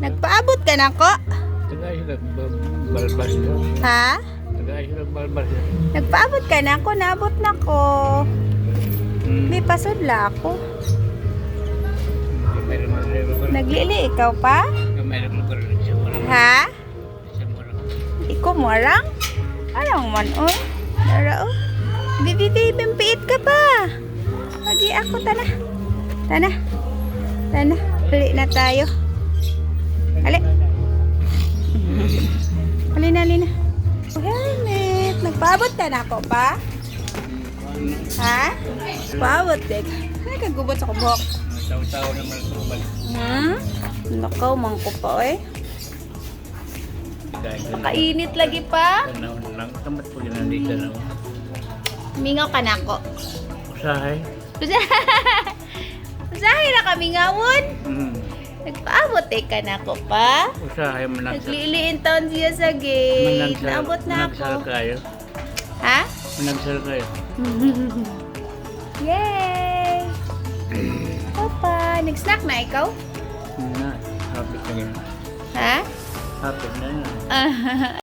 Nagpaabot ka na ko? Balbas. Ha? Nagpaabot ka na ko? Naabot na ko. Hmm. May pasudla ako. Naglili ikaw pa? Ha? Siya mo arang? Arang man oy. Dara oh. Bibi baby, piit ka pa. Lagi ako tana. Tana. Tana. Hali na tayo. Hali. Hali na, hali na. Oh, helmet. Nagpaabot ka na ako pa? Ha? Paabot din. Ay, kagubot sa kubok. Taw-taw naman sa balik. Hmm? Nakaw, mangko pa eh. Dahil ka na. Kainit lagi pa. Tamat po yun nandito na. Mingaw ka na ako. Usahay. Usahay na kami ngawon. Hmm. Nagpaabot eh ka na ako pa. Usahay managsal. Nagliliin taon siya sa gate. Managsal. Naabot na ako. Managsal kayo. Ha? Managsal kayo. Yay! Papa, nag-snack na ikaw? Na. Happy ka. Ha? Happy na.